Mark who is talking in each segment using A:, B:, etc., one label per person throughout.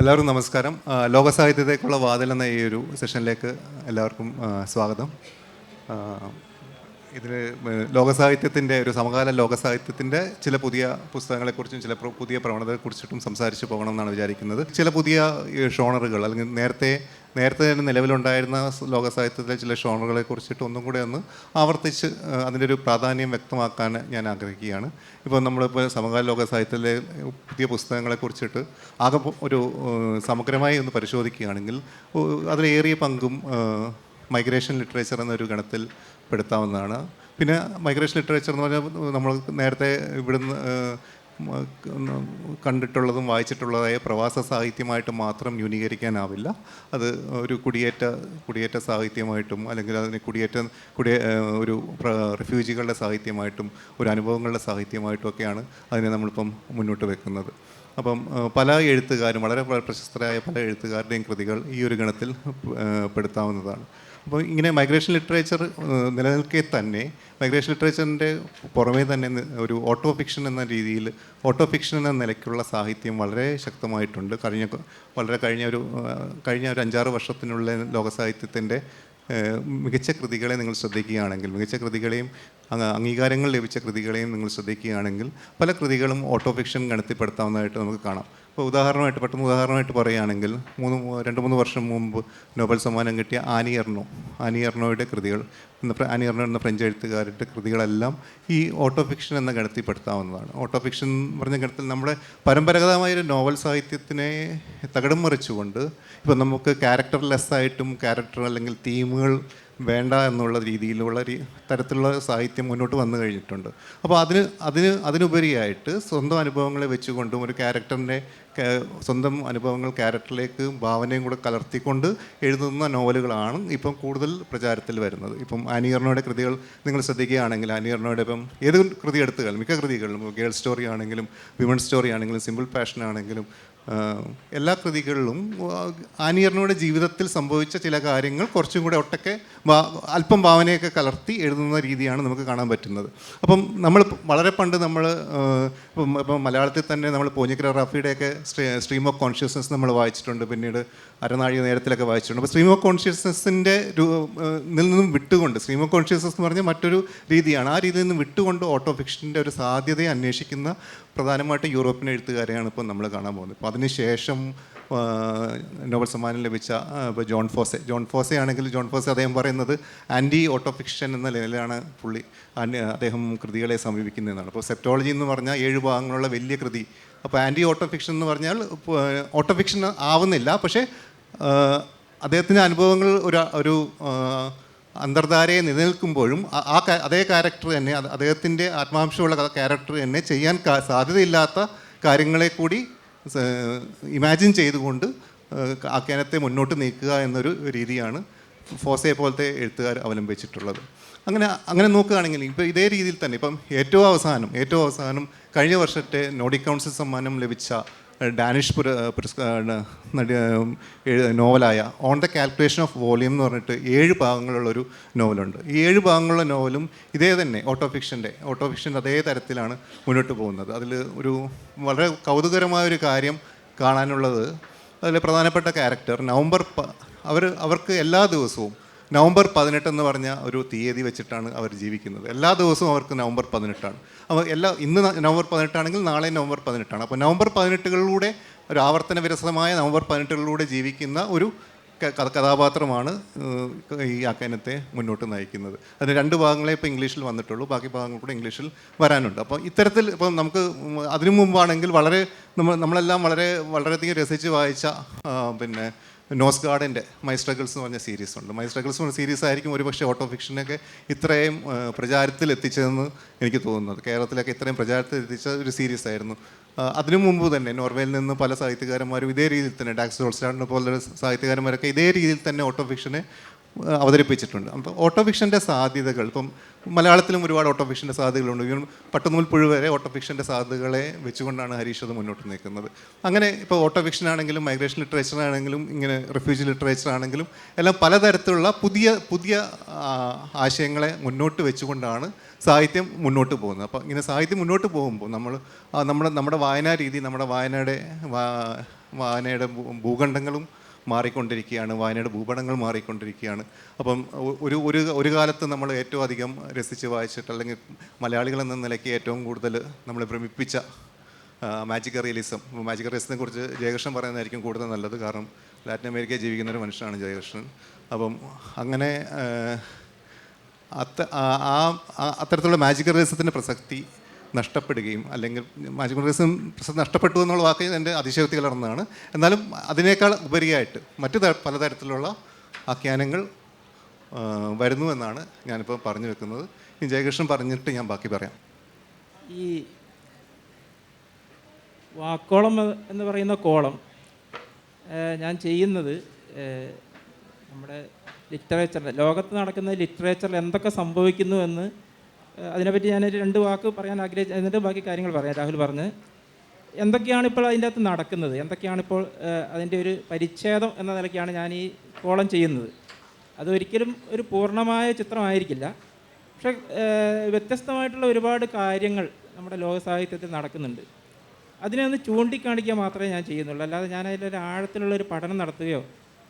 A: എല്ലാവർക്കും നമസ്കാരം. ലോക ലോകസാഹിത്യത്തേക്കുള്ള വാതിൽ എന്ന ഈ ഒരു സെഷനിലേക്ക് എല്ലാവർക്കും സ്വാഗതം. ഇതിൽ ലോകസാഹിത്യത്തിന്റെ ഒരു സമകാല ലോകസാഹിത്യത്തിന്റെ ചില പുതിയ പുസ്തകങ്ങളെക്കുറിച്ചും ചില പുതിയ പ്രവണതയെക്കുറിച്ചിട്ടും സംസാരിച്ച് പോകണം എന്നാണ് വിചാരിക്കുന്നത്. ചില പുതിയ ഷോണറുകൾ അല്ലെങ്കിൽ നേരത്തെ നേരത്തെ തന്നെ നിലവിലുണ്ടായിരുന്ന ലോക ലോകസാഹിത്യത്തിലെ ചില ഷോണറുകളെ കുറിച്ചിട്ട് ഒന്നും കൂടെ ഒന്ന് ആവർത്തിച്ച് അതിന്റെ ഒരു പ്രാധാന്യം വ്യക്തമാക്കാൻ ഞാൻ ആഗ്രഹിക്കുകയാണ്. ഇപ്പോൾ നമ്മളിപ്പോൾ സമകാല ലോക സാഹിത്യത്തിലെ പുതിയ പുസ്തകങ്ങളെ കുറിച്ചിട്ട് ആകെ ഒരു സമഗ്രമായി ഒന്ന് പരിശോധിക്കുകയാണെങ്കിൽ അതിലേറിയ പങ്കും മൈഗ്രേഷൻ ലിറ്ററേച്ചർ എന്നൊരു ഗണത്തിൽ പെടുത്താവുന്നതാണ്. പിന്നെ മൈഗ്രേഷൻ ലിറ്ററേച്ചർ എന്ന് പറഞ്ഞാൽ നമ്മൾ നേരത്തെ ഇവിടുന്ന് കണ്ടിട്ടുള്ളതും വായിച്ചിട്ടുള്ളതായ പ്രവാസ സാഹിത്യമായിട്ട് മാത്രം ന്യൂനീകരിക്കാനാവില്ല അത് ഒരു കുടിയേറ്റ കുടിയേറ്റ സാഹിത്യമായിട്ടും അല്ലെങ്കിൽ അതിന് കുടിയേറ്റ കുടിയ ഒരു റിഫ്യൂജികളുടെ സാഹിത്യമായിട്ടും ഒരു അനുഭവങ്ങളുടെ സാഹിത്യമായിട്ടും ഒക്കെയാണ് അതിനെ നമ്മളിപ്പം മുന്നോട്ട് വെക്കുന്നത്. അപ്പം പല എഴുത്തുകാരും വളരെ പ്രശസ്തരായ പല എഴുത്തുകാരുടെയും കൃതികൾ ഈ ഒരു ഗണത്തിൽ പെടുത്താവുന്നതാണ്. അപ്പോൾ ഇങ്ങനെ മൈഗ്രേഷൻ ലിറ്ററേച്ചർ നിലനിൽക്കെ തന്നെ മൈഗ്രേഷൻ ലിറ്ററേച്ചറിന്റെ പുറമേ തന്നെ ഒരു ഓട്ടോ ഫിക്ഷൻ എന്ന രീതിയിൽ ഓട്ടോ ഫിക്ഷൻ എന്ന നിലയ്ക്കുള്ള സാഹിത്യം വളരെ ശക്തമായിട്ടുണ്ട്. കഴിഞ്ഞ വളരെ കഴിഞ്ഞ ഒരു കഴിഞ്ഞ ഒരു അഞ്ചാറ് വർഷത്തിനുള്ളിൽ ലോകസാഹിത്യത്തിന്റെ മികച്ച കൃതികളെ നിങ്ങൾ ശ്രദ്ധിക്കുകയാണെങ്കിൽ മികച്ച കൃതികളെയും അംഗീകാരങ്ങൾ ലഭിച്ച കൃതികളെയും നിങ്ങൾ ശ്രദ്ധിക്കുകയാണെങ്കിൽ പല കൃതികളും ഓട്ടോ ഫിക്ഷൻ നമുക്ക് കാണാം. ഇപ്പോൾ ഉദാഹരണമായിട്ട് പെട്ടെന്ന് ഉദാഹരണമായിട്ട് പറയുകയാണെങ്കിൽ മൂന്ന് രണ്ട് മൂന്ന് വർഷം മുമ്പ് നോബൽ സമ്മാനം കിട്ടിയ ആനി എർണോ ആനി കൃതികൾ എന്ന എർണോ എന്ന ഫ്രഞ്ച് എഴുത്തുകാരുടെ കൃതികളെല്ലാം ഈ ഓട്ടോ ഫിക്ഷൻ എന്ന ഗണത്തിൽപ്പെടുത്താവുന്നതാണ്. ഓട്ടോ ഫിക്ഷൻ എന്ന് പറഞ്ഞ ഗണത്തിൽ നമ്മുടെ പരമ്പരാഗതമായ ഒരു നോവൽ സാഹിത്യത്തിനെ തകിടം മറിച്ചുകൊണ്ട് ഇപ്പോൾ നമുക്ക് ക്യാരക്ടർലെസ് ആയിട്ടും ക്യാരക്ടർ അല്ലെങ്കിൽ തീമുകൾ വേണ്ട എന്നുള്ള രീതിയിലുള്ള തരത്തിലുള്ള സാഹിത്യം മുന്നോട്ട് വന്നു കഴിഞ്ഞിട്ടുണ്ട്. അപ്പോൾ അതിന് അതിന് അതിനുപരിയായിട്ട് സ്വന്തം അനുഭവങ്ങളെ വെച്ചുകൊണ്ടും ഒരു ക്യാരക്ടറിന്റെ സ്വന്തം അനുഭവങ്ങൾ ക്യാരക്ടറിലേക്ക് ഭാവനയും കൂടെ കലർത്തിക്കൊണ്ട് എഴുതുന്ന നോവലുകളാണ് ഇപ്പം കൂടുതൽ പ്രചാരത്തിൽ വരുന്നത്. ഇപ്പം ആനിയർണോയുടെ കൃതികൾ നിങ്ങൾ ശ്രദ്ധിക്കുകയാണെങ്കിൽ ആനിയർണോയുടെ ഇപ്പം ഏത് കൃതി എടുത്തുകൾ മിക്ക കൃതികളിലും ഗേൾ സ്റ്റോറി ആണെങ്കിലും വിമൺ സ്റ്റോറി ആണെങ്കിലും സിമ്പിൾ ഫാഷൻ ആണെങ്കിലും എല്ലാ കൃതികളിലും ആനിയറിനോട് ജീവിതത്തിൽ സംഭവിച്ച ചില കാര്യങ്ങൾ കുറച്ചും കൂടെ ഒട്ടൊക്കെ അല്പം ഭാവനയൊക്കെ കലർത്തി എഴുതുന്ന രീതിയാണ് നമുക്ക് കാണാൻ പറ്റുന്നത്. അപ്പം നമ്മൾ വളരെ പണ്ട് നമ്മൾ ഇപ്പം ഇപ്പം മലയാളത്തിൽ തന്നെ നമ്മൾ പോഞ്ഞിക്കര റാഫിയുടെയൊക്കെ സ്ട്രീം ഓഫ് കോൺഷ്യസ്നസ് നമ്മൾ വായിച്ചിട്ടുണ്ട് പിന്നീട് അരനാഴി നേരത്തിലൊക്കെ വായിച്ചിട്ടുണ്ട്. അപ്പോൾ സ്ട്രീം ഓഫ് കോൺഷ്യസ്നസ്സിന്റെ നിന്നും വിട്ടുകൊണ്ട് സ്ട്രീം ഓഫ് കോൺഷ്യസ്നസ് എന്ന് പറഞ്ഞാൽ മറ്റൊരു രീതിയാണ്. ആ രീതിയിൽ നിന്നും വിട്ടുകൊണ്ട് ഓട്ടോ ഫിക്ഷന്റെ ഒരു സാധ്യതയെ അന്വേഷിക്കുന്ന പ്രധാനമായിട്ടും യൂറോപ്യൻ എഴുത്തുകാരെയാണ് ഇപ്പോൾ നമ്മൾ കാണാൻ പോകുന്നത്. അപ്പോൾ അതിനുശേഷം നോബൽ സമ്മാനം ലഭിച്ച ഇപ്പോൾ ജോൺ ഫോസെ. ജോൺ ഫോസെ ആണെങ്കിൽ ജോൺ ഫോസെ അദ്ദേഹം പറയുന്നത് ആന്റി ഓട്ടോഫിക്ഷൻ എന്ന നിലയിലാണ് പുള്ളി അദ്ദേഹം കൃതികളെ സമീപിക്കുന്നതെന്നാണ് അപ്പോൾ സെപ്റ്റോളജി എന്ന് പറഞ്ഞാൽ ഏഴ് ഭാഗങ്ങളുള്ള വലിയ കൃതി. അപ്പോൾ ആന്റി ഓട്ടോഫിക്ഷൻ എന്ന് പറഞ്ഞാൽ ഓട്ടോഫിക്ഷൻ ആവുന്നില്ല. പക്ഷേ അദ്ദേഹത്തിന്റെ അനുഭവങ്ങൾ ഒരു ഒരു അന്തർധാരയെ നിലനിൽക്കുമ്പോഴും ആ- അതേ ക്യാരക്ടർ തന്നെ അദ്ദേഹത്തിന്റെ ആത്മാംശമുള്ള ക്യാരക്ടർ തന്നെ ചെയ്യാൻ സാധ്യതയില്ലാത്ത കാര്യങ്ങളെ കൂടി ഇമാജിൻ ചെയ്തുകൊണ്ട് ആഖ്യാനത്തെ മുന്നോട്ട് നീക്കുക എന്നൊരു രീതിയാണ് ഫോസയെ പോലത്തെ എഴുത്തുകാർ അവലംബിച്ചിട്ടുള്ളത്. അങ്ങനെ അങ്ങനെ നോക്കുകയാണെങ്കിൽ ഇപ്പോൾ ഇതേ രീതിയിൽ തന്നെ ഇപ്പം ഏറ്റവും അവസാനം ഏറ്റവും അവസാനം കഴിഞ്ഞ വർഷത്തെ നോഡി കൗൺസിൽ സമ്മാനം ലഭിച്ച ഡാനിഷ് പുര പുരസ്കാര നോവലായ on the calculation of volume എന്ന് പറഞ്ഞിട്ട് ഏഴ് ഭാഗങ്ങളുള്ളൊരു നോവലുണ്ട്. ഈ ഏഴ് ഭാഗങ്ങളുള്ള നോവലും ഇതേ തന്നെ ഓട്ടോ ഫിക്ഷന്റെ ഓട്ടോ ഫിക്ഷന്റെ അതേ തരത്തിലാണ് മുന്നോട്ട് പോകുന്നത്. അതിൽ ഒരു വളരെ കൗതുകരമായ ഒരു കാര്യം കാണാനുള്ളത് അതിൽ പ്രധാനപ്പെട്ട ക്യാരക്ടർ നവംബർ അവർ അവർക്ക് എല്ലാ ദിവസവും നവംബർ പതിനെട്ട് എന്ന് പറഞ്ഞ ഒരു തീയതി വെച്ചിട്ടാണ് അവർ ജീവിക്കുന്നത്. എല്ലാ ദിവസവും അവർക്ക് നവംബർ പതിനെട്ടാണ്. അപ്പോൾ എല്ലാ ഇന്ന് നവംബർ പതിനെട്ടാണെങ്കിൽ നാളെ നവംബർ പതിനെട്ടാണ്. അപ്പോൾ നവംബർ പതിനെട്ടുകളിലൂടെ ഒരു ആവർത്തന വിരസമായ നവംബർ പതിനെട്ടുകളിലൂടെ ജീവിക്കുന്ന ഒരു കഥാപാത്രമാണ് ഈ ആഖ്യാനത്തെ മുന്നോട്ട് നയിക്കുന്നത്. അതിന് രണ്ട് ഭാഗങ്ങളെ ഇപ്പോൾ ഇംഗ്ലീഷിൽ വന്നിട്ടുള്ളൂ. ബാക്കി ഭാഗങ്ങൾ കൂടെ ഇംഗ്ലീഷിൽ വരാനുണ്ട്. അപ്പോൾ ഇത്തരത്തിൽ ഇപ്പം നമുക്ക് അതിനു മുമ്പാണെങ്കിൽ വളരെ നമ്മൾ നമ്മളെല്ലാം വളരെ വളരെയധികം രസിച്ച് വായിച്ച പിന്നെ നോസ് ഗാർഡിന്റെ മൈ സ്ട്രഗിൾസ് എന്ന് പറഞ്ഞ സീരീസ് ഉണ്ട്. മൈ സ്ട്രഗിൾസ് എന്ന് പറഞ്ഞ സീരീസ് ആയിരിക്കും ഒരുപക്ഷെ ഓട്ടോ ഫിക്ഷനൊക്കെ ഇത്രയും പ്രചാരത്തിൽ എത്തിച്ചതെന്ന് എനിക്ക് തോന്നുന്നത്. കേരളത്തിലൊക്കെ ഇത്രയും പ്രചാരത്തിൽ എത്തിച്ച ഒരു സീരീസ് ആയിരുന്നു. അതിനു മുമ്പ് തന്നെ നോർവേയിൽ നിന്ന് പല സാഹിത്യകാരന്മാരും ഇതേ രീതിയിൽ തന്നെ ഡാക്സ് റോൾസ്റ്റാഡിനെ പോലുള്ള സാഹിത്യകാരന്മാരൊക്കെ ഇതേ രീതിയിൽ തന്നെ ഓട്ടോ ഫിക്ഷനെ അവതരിപ്പിച്ചിട്ടുണ്ട്. അപ്പോൾ ഓട്ടോ ഫിക്ഷന്റെ സാധ്യതകൾ ഇപ്പം മലയാളത്തിലും ഒരുപാട് ഓട്ടോ ഫിക്ഷന്റെ സാധ്യതകളുണ്ട്. ഈവൻ പട്ടുനൂൽ പുഴു വരെ ഓട്ടോ ഫിക്ഷന്റെ സാധ്യതകളെ വെച്ചുകൊണ്ടാണ് ഹരീഷ് അത് മുന്നോട്ട് നിൽക്കുന്നത് അങ്ങനെ ഇപ്പോൾ ഓട്ടോ ഫിക്ഷൻ ആണെങ്കിലും മൈഗ്രേഷൻ ലിറ്ററേച്ചർ ആണെങ്കിലും ഇങ്ങനെ റിഫ്യൂജി ലിറ്ററേച്ചർ ആണെങ്കിലും എല്ലാം പലതരത്തിലുള്ള പുതിയ പുതിയ ആശയങ്ങളെ മുന്നോട്ട് വെച്ചുകൊണ്ടാണ് സാഹിത്യം മുന്നോട്ട് പോകുന്നത്. അപ്പോൾ ഇങ്ങനെ സാഹിത്യം മുന്നോട്ട് പോകുമ്പോൾ നമ്മൾ നമ്മുടെ നമ്മുടെ വായനാ രീതി നമ്മുടെ വായനയുടെ വായനയുടെ ഭൂഖണ്ഡങ്ങളും മാറിക്കൊണ്ടിരിക്കുകയാണ് വായനയുടെ ഭൂപടങ്ങൾ മാറിക്കൊണ്ടിരിക്കുകയാണ്. അപ്പം ഒരു ഒരു ഒരു കാലത്ത് നമ്മൾ ഏറ്റവും അധികം രസിച്ച് വായിച്ചിട്ട് അല്ലെങ്കിൽ മലയാളികൾ എന്ന നിലയ്ക്ക് ഏറ്റവും കൂടുതൽ നമ്മളെ ഭ്രമിപ്പിച്ച മാജിക് റിയലിസം മാജിക് റിയലിസത്തിനെ കുറിച്ച് ജയകൃഷ്ണൻ പറയുന്നതായിരിക്കും കൂടുതൽ നല്ലത്. കാരണം ലാറ്റിൻ അമേരിക്കയിൽ ജീവിക്കുന്ന ഒരു മനുഷ്യനാണ് ജയകൃഷ്ണൻ. അപ്പം അങ്ങനെ അത്ത ആ- അത്തരത്തിലുള്ള മാജിക് റിയലിസത്തിന്റെ പ്രസക്തി നഷ്ടപ്പെടുകയും അല്ലെങ്കിൽ മാജിക് റിയലിസം പ്രസക്തി നഷ്ടപ്പെട്ടു എന്നുള്ള വാക്ക് എന്റെ അതിശയോക്തി കലർന്നതാണ്. എന്നാലും അതിനേക്കാൾ ഉപരിയായിട്ട് മറ്റു പലതരത്തിലുള്ള ആഖ്യാനങ്ങൾ വരുന്നു എന്നാണ് ഞാനിപ്പോൾ പറഞ്ഞു വെക്കുന്നത്. ഇനി ജയകൃഷ്ണൻ പറഞ്ഞിട്ട് ഞാൻ ബാക്കി പറയാം.
B: ഈ വാക്കോളം എന്ന് പറയുന്ന കോളം ഞാൻ ചെയ്യുന്നത് നമ്മുടെ ലിറ്ററേച്ചറിൽ ലോകത്ത് നടക്കുന്ന ലിറ്ററേച്ചറിൽ എന്തൊക്കെ സംഭവിക്കുന്നു എന്ന് അതിനെപ്പറ്റി ഞാൻ രണ്ട് വാക്ക് പറയാൻ ആഗ്രഹിച്ചു എന്നിട്ട് ബാക്കി കാര്യങ്ങൾ പറയാം രാഹുൽ പറഞ്ഞ് എന്തൊക്കെയാണ് ഇപ്പോൾ അതിന്റെ അകത്ത് നടക്കുന്നത്? എന്തൊക്കെയാണ് ഇപ്പോൾ അതിന്റെ ഒരു പരിച്ഛേദം എന്ന നിലയ്ക്കാണ് ഞാൻ ഈ കോളം ചെയ്യുന്നത്. അതൊരിക്കലും ഒരു പൂർണമായ ചിത്രമായിരിക്കില്ല. പക്ഷെ വ്യത്യസ്തമായിട്ടുള്ള ഒരുപാട് കാര്യങ്ങൾ നമ്മുടെ ലോക സാഹിത്യത്തിൽ നടക്കുന്നുണ്ട്. അതിനെ ഒന്ന് ചൂണ്ടിക്കാണിക്കുക മാത്രമേ ഞാൻ ചെയ്യുന്നുള്ളൂ. അല്ലാതെ ഞാൻ അതിലൊരു ആഴത്തിലുള്ളൊരു പഠനം നടത്തുകയോ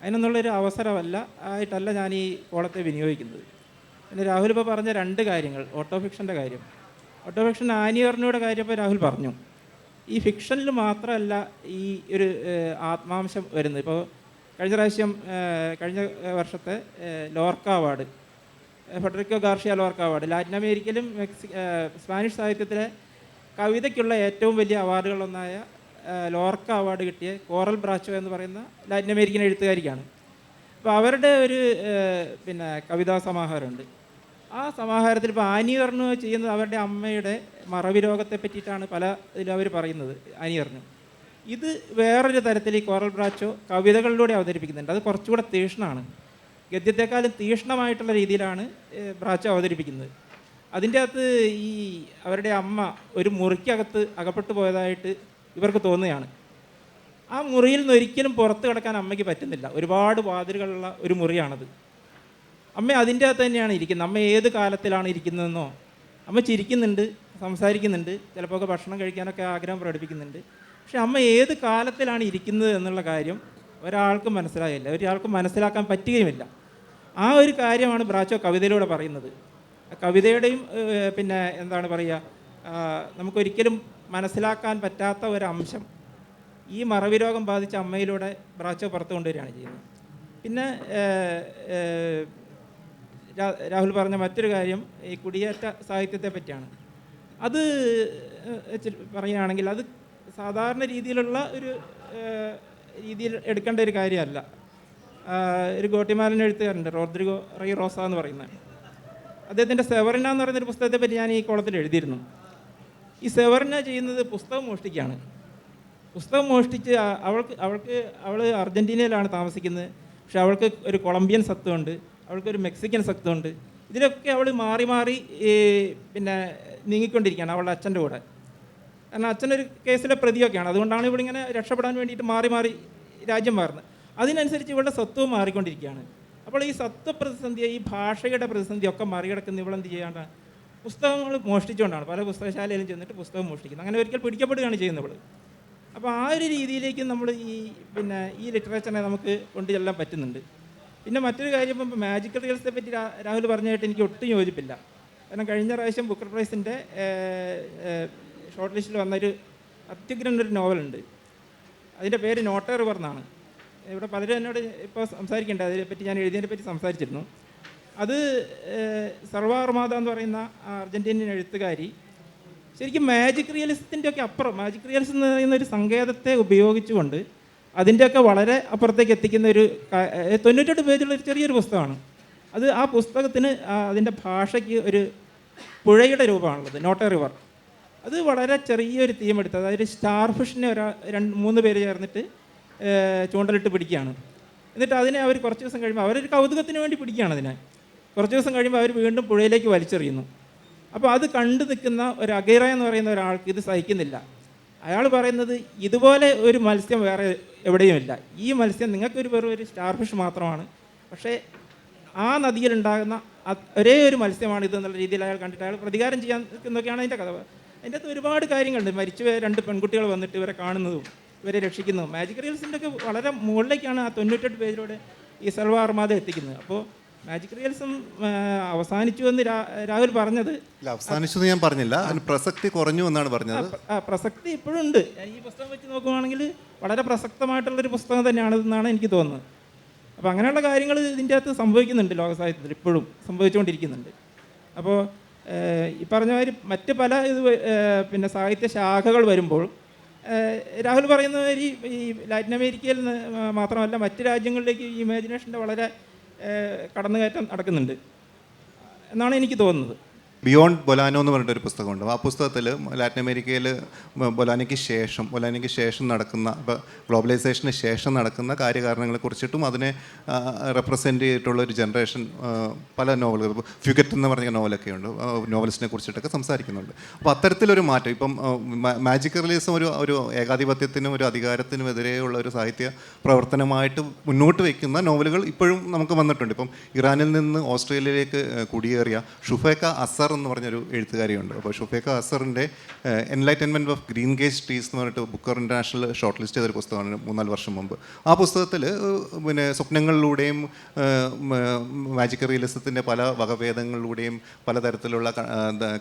B: അതിനൊന്നുള്ളൊരു അവസരമല്ല ആയിട്ടല്ല ഞാൻ ഈ കോളത്തെ വിനിയോഗിക്കുന്നത്. പിന്നെ രാഹുൽ ഇപ്പോൾ പറഞ്ഞ രണ്ട് കാര്യങ്ങൾ ഓട്ടോ ഫിക്ഷന്റെ കാര്യം. ഓട്ടോ ഫിക്ഷൻ ആനിയറിനോടെ കാര്യം ഇപ്പോൾ രാഹുൽ പറഞ്ഞു. ഈ ഫിക്ഷനിൽ മാത്രമല്ല ഈ ഒരു ആത്മാംശം വരുന്നത്. ഇപ്പോൾ കഴിഞ്ഞ പ്രാവശ്യം കഴിഞ്ഞ വർഷത്തെ Lorca award Federico Garcia Lorca award Latin അമേരിക്കയിലും മെക്സി സ്പാനിഷ് സാഹിത്യത്തിലെ കവിതയ്ക്കുള്ള ഏറ്റവും വലിയ അവാർഡുകളൊന്നായ ലോർക്ക അവാർഡ് കിട്ടിയ കോറൽ ബ്രാച്ചോ എന്ന് പറയുന്ന ലാറ്റിൻ അമേരിക്കൻ എഴുത്തുകാരിക്കാണ്. അപ്പോൾ അവരുടെ ഒരു പിന്നെ കവിതാ സമാഹാരമുണ്ട്. ആ സമാഹാരത്തിൽ ഇപ്പോൾ ആനിയറിന് ചെയ്യുന്നത് അവരുടെ അമ്മയുടെ മറവി രോഗത്തെ പറ്റിയിട്ടാണ് പല ഇതിലും അവർ പറയുന്നത് ആനിയറിന് ഇത് വേറൊരു തരത്തിൽ ഈ കോറൽ ബ്രാച്ചോ കവിതകളിലൂടെ അവതരിപ്പിക്കുന്നുണ്ട്. അത് കുറച്ചുകൂടെ തീഷ്ണമാണ്. ഗദ്യത്തെക്കാളും തീഷ്ണമായിട്ടുള്ള രീതിയിലാണ് ബ്രാച്ചോ അവതരിപ്പിക്കുന്നത്. അതിന്റെ അകത്ത് ഈ അവരുടെ അമ്മ ഒരു മുറിക്കകത്ത് അകപ്പെട്ടു പോയതായിട്ട് ഇവർക്ക് തോന്നുകയാണ്. ആ മുറിയിൽ നിന്ന് ഒരിക്കലും പുറത്ത് കിടക്കാൻ അമ്മയ്ക്ക് പറ്റുന്നില്ല. ഒരുപാട് വാതിലുകളുള്ള ഒരു മുറിയാണത്. അമ്മ അതിന്റെ അകത്ത് തന്നെയാണ് ഇരിക്കുന്നത്. അമ്മ ഏത് കാലത്തിലാണ് ഇരിക്കുന്നതെന്നോ? അമ്മ ചിരിക്കുന്നുണ്ട് സംസാരിക്കുന്നുണ്ട് ചിലപ്പോൾ ഭക്ഷണം കഴിക്കാനൊക്കെ ആഗ്രഹം പ്രകടിപ്പിക്കുന്നുണ്ട്. പക്ഷെ അമ്മ ഏത് കാലത്തിലാണ് ഇരിക്കുന്നത് എന്നുള്ള കാര്യം ഒരാൾക്കും മനസ്സിലായില്ല. ഒരാൾക്കും മനസ്സിലാക്കാൻ പറ്റുകയുമില്ല. ആ ഒരു കാര്യമാണ് ബ്രാച്ചോ കവിതയിലൂടെ പറയുന്നത്. കവിതയുടെയും പിന്നെ എന്താണ് പറയുക നമുക്കൊരിക്കലും മനസ്സിലാക്കാൻ പറ്റാത്ത ഒരു അംശം ഈ മറവി രോഗം ബാധിച്ച അമ്മയിലൂടെ ബ്രാച്ചോ പുറത്തു കൊണ്ടുവരികയാണ് ചെയ്യുന്നത്. പിന്നെ രാഹുൽ പറഞ്ഞ മറ്റൊരു കാര്യം ഈ കുടിയേറ്റ സാഹിത്യത്തെ പറ്റിയാണ്. അത് പറയുകയാണെങ്കിൽ അത് സാധാരണ രീതിയിലുള്ള ഒരു രീതിയിൽ എടുക്കേണ്ട ഒരു കാര്യമല്ല. ഒരു ഗോട്ടിമാലൻ എഴുത്തുകാരുണ്ട് റോദ്രിഗോ റൈ റോസ എന്ന് പറയുന്നത് അദ്ദേഹത്തിന്റെ സെവറിന എന്ന് പറയുന്നൊരു പുസ്തകത്തെ പറ്റി ഞാൻ ഈ കോളത്തിൽ എഴുതിയിരുന്നു. ഈ സെവറിന ചെയ്യുന്നത് പുസ്തകം മോഷ്ടിക്കുകയാണ്. പുസ്തകം മോഷ്ടിച്ച് അവൾക്ക് അവൾക്ക് അവൾ അർജന്റീനയിലാണ് താമസിക്കുന്നത്. പക്ഷെ അവൾക്ക് ഒരു കൊളംബിയൻ സത്വമുണ്ട്. അവൾക്കൊരു മെക്സിക്കൻ സത്വമുണ്ട് ഇതിനൊക്കെ അവൾ മാറി മാറി പിന്നെ നീങ്ങിക്കൊണ്ടിരിക്കുകയാണ് അവളുടെ അച്ഛന്റെ കൂടെ. കാരണം അച്ഛനൊരു കേസിലെ പ്രതിയൊക്കെയാണ്. അതുകൊണ്ടാണ് ഇവളിങ്ങനെ രക്ഷപ്പെടാൻ വേണ്ടിയിട്ട് മാറി മാറി രാജ്യം മാറുന്നത്. അതിനനുസരിച്ച് ഇവളുടെ സ്വത്വം മാറിക്കൊണ്ടിരിക്കുകയാണ്. അപ്പോൾ ഈ സത്വ പ്രതിസന്ധിയെ ഈ ഭാഷയുടെ പ്രതിസന്ധി ഒക്കെ മറികടക്കുന്ന ഇവളെന്ത് ചെയ്യാണ്ട് പുസ്തകങ്ങൾ മോഷ്ടിച്ചുകൊണ്ടാണ്. പല പുസ്തകശാലയിലും ചെന്നിട്ട് പുസ്തകം മോഷ്ടിക്കുന്നത് അങ്ങനെ ഒരിക്കൽ പിടിക്കപ്പെടുകയാണ് ചെയ്യുന്നത് ഇവൾ. അപ്പോൾ ആ ഒരു രീതിയിലേക്ക് നമ്മൾ ഈ പിന്നെ ഈ ലിറ്ററേച്ചറിനെ നമുക്ക് കൊണ്ടുചെല്ലാൻ പറ്റുന്നുണ്ട്. പിന്നെ മറ്റൊരു കാര്യം ഇപ്പം മാജിക്കൽ റിയൽസിനെ പറ്റി രാഹുൽ പറഞ്ഞതായിട്ട് എനിക്ക് ഒട്ടും യോജിപ്പില്ല. കാരണം കഴിഞ്ഞ പ്രാവശ്യം ബുക്കർ പ്രൈസിന്റെ ഷോർട്ട് ലിസ്റ്റിൽ വന്നൊരു അത്യുഗ്രനൊരു നോവലുണ്ട്. അതിന്റെ പേര് നോട്ട റിവർ എന്നാണ്. ഇവിടെ പലരും എന്നോട് ഇപ്പോൾ സംസാരിക്കേണ്ട. അതിനെപ്പറ്റി ഞാൻ എഴുതിയതിനെ പറ്റി സംസാരിച്ചിരുന്നു. അത് സർവാർമാത എന്ന് പറയുന്ന അർജന്റീനിയൻ എഴുത്തുകാരി ശരിക്കും മാജിക് റിയലിസത്തിന്റെ ഒക്കെ അപ്പുറം. മാജിക് റിയലിസം എന്ന് പറയുന്ന ഒരു സങ്കേതത്തെ ഉപയോഗിച്ചുകൊണ്ട് അതിന്റെയൊക്കെ വളരെ അപ്പുറത്തേക്ക് എത്തിക്കുന്ന ഒരു തൊണ്ണൂറ്റെട്ട് പേജുള്ള ഒരു ചെറിയൊരു പുസ്തകമാണ്. അത് ആ പുസ്തകത്തിന് അതിന്റെ ഭാഷയ്ക്ക് ഒരു പുഴയുടെ രൂപമാണുള്ളത് നോട്ട് എ റിവർ. അത് വളരെ ചെറിയൊരു തീം എടുത്ത് അതായത് സ്റ്റാർ ഫിഷിനെ ഒരാ രണ്ട് മൂന്ന് പേര് ചേർന്നിട്ട് ചൂണ്ടലിട്ട് പിടിക്കുകയാണ്. എന്നിട്ട് അതിനെ അവർ കുറച്ച് ദിവസം കഴിയുമ്പോൾ അവരൊരു കൗതുകത്തിന് വേണ്ടി പിടിക്കുകയാണ് അതിനെ. കുറച്ച് ദിവസം കഴിയുമ്പോൾ അവർ വീണ്ടും പുഴയിലേക്ക് വലിച്ചെറിയുന്നു. അപ്പോൾ അത് കണ്ടു നിൽക്കുന്ന ഒരു അഗൈറ എന്ന് പറയുന്ന ഒരാൾക്ക് ഇത് സഹിക്കുന്നില്ല. അയാൾ പറയുന്നത് ഇതുപോലെ ഒരു മത്സ്യം വേറെ എവിടെയുമില്ല. ഈ മത്സ്യം നിങ്ങൾക്കൊരു വെറും ഒരു സ്റ്റാർ ഫിഷ് മാത്രമാണ്. പക്ഷേ ആ നദിയിൽ ഉണ്ടാകുന്ന ഒരേ ഒരു മത്സ്യമാണ് ഇത് എന്നുള്ള രീതിയിൽ അയാൾ കണ്ടിട്ട് അയാൾ പ്രതികാരം ചെയ്യാൻ നിൽക്കുന്നതൊക്കെയാണ് അതിന്റെ കഥ. അതിന്റെ അകത്ത് ഒരുപാട് കാര്യങ്ങളുണ്ട്. മരിച്ചു രണ്ട് പെൺകുട്ടികൾ വന്നിട്ട് ഇവരെ കാണുന്നതും ഇവരെ രക്ഷിക്കുന്നതും. മാജിക് റീൽസിന്റെ ഒക്കെ വളരെ മുകളിലേക്കാണ് ആ തൊണ്ണൂറ്റെട്ട് പേജിലൂടെ ഈ സർവാർമാദ എത്തിക്കുന്നത്. അപ്പോൾ മാജിക് റിയൽസും അവസാനിച്ചു എന്ന് രാഹുൽ പറഞ്ഞത്.
A: അവസാനിച്ചു എന്ന് ഞാൻ പറഞ്ഞില്ല. അതിന് പ്രസക്തി കുറഞ്ഞു എന്നാണ് പറഞ്ഞത്.
B: പ്രസക്തി ഇപ്പോഴും ഉണ്ട് ഈ പുസ്തകം വെച്ച് നോക്കുവാണെങ്കിൽ വളരെ പ്രസക്തമായിട്ടുള്ളൊരു പുസ്തകം തന്നെയാണ് എന്നാണ് എനിക്ക് തോന്നുന്നത്. അപ്പോൾ അങ്ങനെയുള്ള കാര്യങ്ങൾ ഇതിന്റെ അകത്ത് സംഭവിക്കുന്നുണ്ട് ലോക സാഹിത്യത്തിൽ ഇപ്പോഴും സംഭവിച്ചുകൊണ്ടിരിക്കുന്നുണ്ട്. അപ്പോൾ ഈ പറഞ്ഞ മാതിരി മറ്റ് പല ഇത് പിന്നെ സാഹിത്യ ശാഖകൾ വരുമ്പോൾ രാഹുൽ പറയുന്ന മാതിരി ഈ ലാറ്റിൻ അമേരിക്കയിൽ മാത്രമല്ല മറ്റ് രാജ്യങ്ങളിലേക്ക് ഈ ഇമാജിനേഷന്റെ വളരെ കടന്നുകയറ്റം നടക്കുന്നുണ്ട്. എന്നാണ് എനിക്ക് തോന്നുന്നത്.
A: ബിയോണ്ട് ബൊലാനോ എന്ന് പറഞ്ഞിട്ട് ഒരു പുസ്തകമുണ്ട്. ആ പുസ്തകത്തിൽ ലാറ്റിൻ അമേരിക്കയിൽ ബൊലാനയ്ക്ക് ശേഷം ബൊലാനയ്ക്ക് ശേഷം നടക്കുന്ന ഇപ്പോൾ ഗ്ലോബലൈസേഷന് ശേഷം നടക്കുന്ന കാര്യകാരണങ്ങളെ കുറിച്ചിട്ടും അതിനെ റെപ്രസെന്റ് ചെയ്തിട്ടുള്ള ഒരു ജനറേഷൻ പല നോവലുകൾ ഫ്യുഗറ്റ് എന്ന് പറഞ്ഞ നോവലൊക്കെ ഉണ്ട്. നോവലിസ്റ്റിനെ കുറിച്ചിട്ടൊക്കെ സംസാരിക്കുന്നുണ്ട്. അപ്പോൾ അത്തരത്തിലൊരു മാറ്റം ഇപ്പം മാജിക് റിലീസും ഒരു ഒരു ഏകാധിപത്യത്തിനും ഒരു അധികാരത്തിനും എതിരെയുള്ള ഒരു സാഹിത്യ പ്രവർത്തനമായിട്ട് മുന്നോട്ട് വയ്ക്കുന്ന നോവലുകൾ ഇപ്പോഴും നമുക്ക് വന്നിട്ടുണ്ട്. ഇപ്പം ഇറാനിൽ നിന്ന് ഓസ്ട്രേലിയയിലേക്ക് കുടിയേറിയ ഷുഫേക്ക അസർ എന്ന് പറഞ്ഞൊരു എഴുത്തുകാരിയുണ്ട്. അപ്പോൾ ഷുഫേഖ അസറിന്റെ enlightenment of greengage trees എന്ന് പറഞ്ഞിട്ട് ബുക്കർ ഇന്റർനാഷണൽ ഷോർട്ട് ലിസ്റ്റ് ചെയ്തൊരു പുസ്തകമാണ് മൂന്നാൽ വർഷം മുമ്പ്. ആ പുസ്തകത്തിൽ പിന്നെ സ്വപ്നങ്ങളിലൂടെയും മാജിക് റിയലിസത്തിന്റെ പല വകഭേദങ്ങളിലൂടെയും പലതരത്തിലുള്ള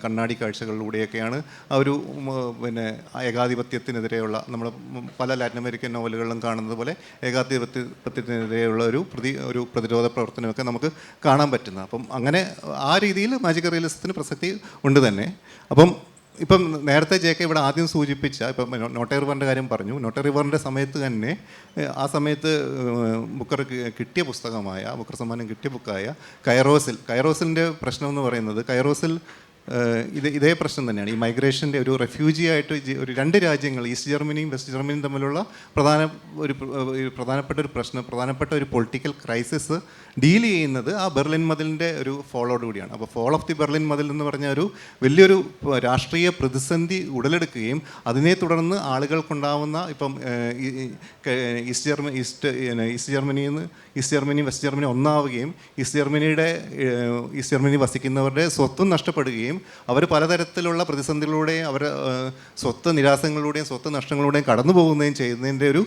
A: കണ്ണാടി കാഴ്ചകളിലൂടെയൊക്കെയാണ് ആ ഒരു പിന്നെ ഏകാധിപത്യത്തിനെതിരെയുള്ള നമ്മൾ പല ലാറ്റിൻ അമേരിക്കൻ നോവലുകളിലും കാണുന്നത് പോലെ ഏകാധിപത്യത്തിനെതിരെയുള്ള ഒരു പ്രതി ഒരു പ്രതിരോധ പ്രവർത്തനമൊക്കെ നമുക്ക് കാണാൻ പറ്റുന്നത്. അപ്പം അങ്ങനെ ആ രീതിയിൽ മാജിക് റിയലിസത്തിന് പ്രസക്തി ഉണ്ട് തന്നെ. അപ്പം ഇപ്പം നേരത്തെ ജെ കെ ഇവിടെ ആദ്യം സൂചിപ്പിച്ച ഇപ്പം നോ- നോട്ടറി റിവറിന്റെ കാര്യം പറഞ്ഞു. നോട്ടറി റിവറിന്റെ സമയത്ത് തന്നെ ആ സമയത്ത് ബുക്കർ കിട്ടിയ പുസ്തകമായ ബുക്കർ സമ്മാനം കിട്ടിയ ബുക്കായ കൈറോസിൽ കൈറോസിന്റെ പ്രശ്നം എന്ന് പറയുന്നത് കൈറോസിൽ ഇത് ഇതേ പ്രശ്നം തന്നെയാണ്. ഈ മൈഗ്രേഷന്റെ ഒരു റെഫ്യൂജി ആയിട്ട് ഒരു രണ്ട് രാജ്യങ്ങൾ ഈസ്റ്റ് ജർമ്മനിയും വെസ്റ്റ് ജർമ്മനിയും തമ്മിലുള്ള പ്രധാന ഒരു പ്രധാനപ്പെട്ട ഒരു പ്രശ്നം പ്രധാനപ്പെട്ട ഒരു പൊളിറ്റിക്കൽ ക്രൈസിസ് ഡീൽ ചെയ്യുന്നത് ആ ബെർലിൻ മതിലിന്റെ ഒരു ഫോളോട് കൂടിയാണ്. അപ്പോൾ ഫോൾ ഓഫ് ദി ബെർലിൻ മതിൽ എന്ന് പറഞ്ഞ ഒരു വലിയൊരു രാഷ്ട്രീയ പ്രതിസന്ധി ഉടലെടുക്കുകയും അതിനെ തുടർന്ന് ആളുകൾക്കുണ്ടാവുന്ന ഇപ്പം ഈസ്റ്റ് ജർമ്മനി ഈസ്റ്റ് ഈസ്റ്റ് ജർമ്മനിയിൽ നിന്ന് ഈസ്റ്റ് ജർമ്മനി വെസ്റ്റ് ജർമ്മനി ഒന്നാവുകയും ഈസ്റ്റ് ജർമ്മനിയുടെ ഈസ്റ്റ് ജർമ്മനി വസിക്കുന്നവരുടെ സ്വത്തും നഷ്ടപ്പെടുകയും അവർ പലതരത്തിലുള്ള പ്രതിസന്ധികളിലൂടെയും അവർ സ്വത്ത് നിരാസങ്ങളിലൂടെയും സ്വത്ത് നഷ്ടങ്ങളിലൂടെയും കടന്നു പോകുന്നതും ചെയ്യുന്നതിന്റെ ഒരു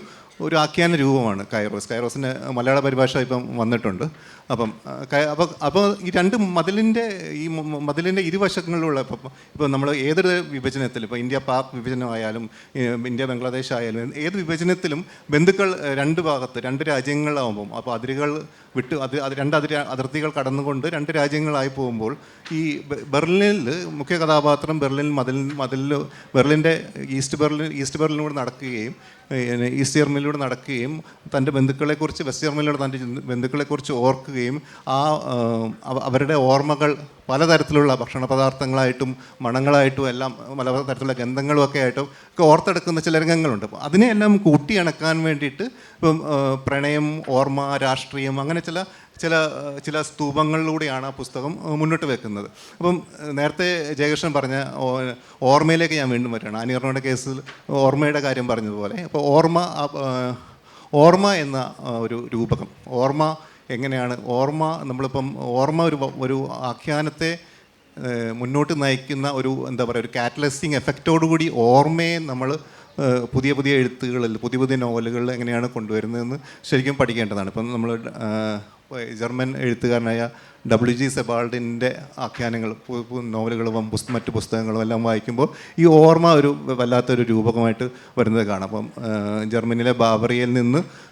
A: ഒരു ആഖ്യാന രൂപമാണ് കൈറോസ്. കൈറോസിന്റെ മലയാള പരിഭാഷ ഇപ്പം വന്നിട്ടുണ്ട്. അപ്പം അപ്പോൾ അപ്പോൾ ഈ രണ്ട് മതിലിന്റെ ഈ മതിലിന്റെ ഇരുവശങ്ങളിലുള്ള ഇപ്പം ഇപ്പോൾ നമ്മൾ ഏതൊരു വിഭജനത്തിലും ഇപ്പോൾ ഇന്ത്യ പാക് വിഭജനമായാലും ഇന്ത്യ ബംഗ്ലാദേശ് ആയാലും ഏത് വിഭജനത്തിലും ബന്ധുക്കൾ രണ്ട് ഭാഗത്ത് രണ്ട് രാജ്യങ്ങളാവുമ്പം അപ്പോൾ അതിരുകൾ വിട്ട് അത് അത് രണ്ട് അതിര അതിർത്തികൾ കടന്നുകൊണ്ട് രണ്ട് രാജ്യങ്ങളായി പോകുമ്പോൾ ഈ ബെർലിനിൽ മുഖ്യ കഥാപാത്രം ബെർലിൻ മതിൽ മതിലിൽ ബെർലിന്റെ ഈസ്റ്റ് ബെർലിൻ ഈസ്റ്റ് ബെർലിനൂടെ നടക്കുകയും ഈസ്റ്റ് ജർമ്മനിലൂടെ നടക്കുകയും തന്റെ ബന്ധുക്കളെക്കുറിച്ച് വെസ്റ്റ് തന്റെ ബന്ധുക്കളെക്കുറിച്ച് ഓർക്കുകയും ആ അവരുടെ ഓർമ്മകൾ പലതരത്തിലുള്ള ഭക്ഷണ പദാർത്ഥങ്ങളായിട്ടും മണങ്ങളായിട്ടും എല്ലാം പല തരത്തിലുള്ള ഗന്ധങ്ങളും ഒക്കെ ആയിട്ടും ഒക്കെ ഓർത്തെടുക്കുന്ന ചില രംഗങ്ങളുണ്ട്. അപ്പോൾ അതിനെയെല്ലാം കൂട്ടിയിണക്കാൻ വേണ്ടിയിട്ട് ഇപ്പം പ്രണയം ഓർമ്മ രാഷ്ട്രീയം അങ്ങനെ ചില ചില ചില സ്തൂപങ്ങളിലൂടെയാണ് ആ പുസ്തകം മുന്നോട്ട് വെക്കുന്നത്. അപ്പം നേരത്തെ ജയകൃഷ്ണൻ പറഞ്ഞ ഓർമ്മയിലേക്ക് ഞാൻ വീണ്ടും വരികയാണ്. അനിയറിനോടെ കേസിൽ ഓർമ്മയുടെ കാര്യം പറഞ്ഞതുപോലെ. അപ്പോൾ ഓർമ്മ ഓർമ്മ എന്ന ഒരു രൂപകം. ഓർമ്മ എങ്ങനെയാണ്? ഓർമ്മ നമ്മളിപ്പം ഓർമ്മ ഒരു ഒരു ആഖ്യാനത്തെ മുന്നോട്ട് നയിക്കുന്ന ഒരു എന്താ പറയുക ഒരു കാറ്റലൈസിങ് എഫക്റ്റോടുകൂടി ഓർമ്മയെ നമ്മൾ പുതിയ പുതിയ എഴുത്തുകളിൽ പുതിയ പുതിയ നോവലുകളിൽ എങ്ങനെയാണ് കൊണ്ടുവരുന്നതെന്ന് ശരിക്കും പഠിക്കേണ്ടതാണ്. ഇപ്പം നമ്മൾ ജർമ്മൻ എഴുത്തുകാരനായ ഡബ്ല്യു ജി സെബാൾഡിന്റെ ആഖ്യാനങ്ങൾ നോവലുകളും മറ്റ് പുസ്തകങ്ങളും എല്ലാം വായിക്കുമ്പോൾ ഈ ഓർമ്മ ഒരു വല്ലാത്തൊരു രൂപകമായിട്ട് വരുന്നത് കാണാം. അപ്പം ജർമ്മനിയിലെ ബാബറിയിൽ നിന്ന്